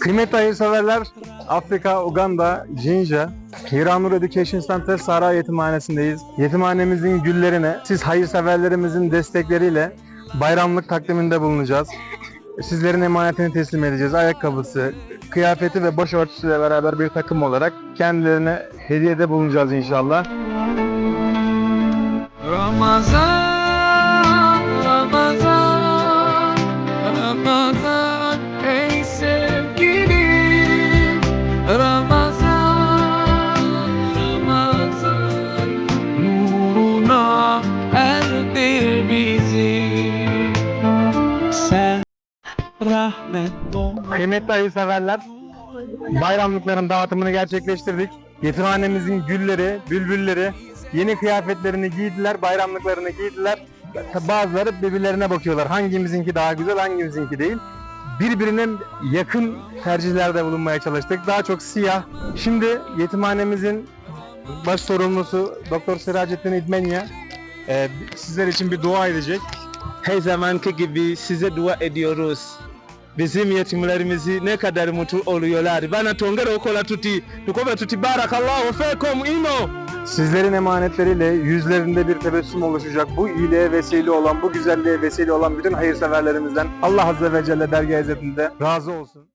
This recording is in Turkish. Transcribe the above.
Kıymetli hayırseverler, Afrika, Uganda, Jinja, Hiranur Education Center Sahra Yetimhanesi'ndeyiz. Yetimhanemizin güllerine siz hayırseverlerimizin destekleriyle bayramlık takdiminde bulunacağız. Sizlerin emanetini teslim edeceğiz. Ayakkabısı, kıyafeti ve başörtüsüyle beraber bir takım olarak kendilerine hediyede bulunacağız inşallah. Ramazan, Ramazan, Ramazan ey rahmet doğ Kıymetli hayırseverler, bayramlıkların dağıtımını gerçekleştirdik. Yetimhanemizin gülleri, bülbülleri yeni kıyafetlerini giydiler, bayramlıklarını giydiler. Bazıları birbirlerine bakıyorlar. Hangimizinki daha güzel, hangimizinki değil. Birbirine yakın tercihlerde bulunmaya çalıştık. Daha çok siyah. Şimdi yetimhanemizin baş sorumlusu Doktor Siracettin İdmenya e, sizler için bir dua edecek. Her zamanki gibi size dua ediyoruz. Bizim yetimlerimizi ne kadar mutlu oluyorlar. Bana tongera okola tuti. Tukobe tuti barakallahu fekum ino. Sizlerin emanetleriyle yüzlerinde bir tebessüm oluşacak. Bu iyiliğe vesile olan, bu güzelliğe vesile olan bütün hayırseverlerimizden Allah Azze ve Celle dergah izzetinde razı olsun.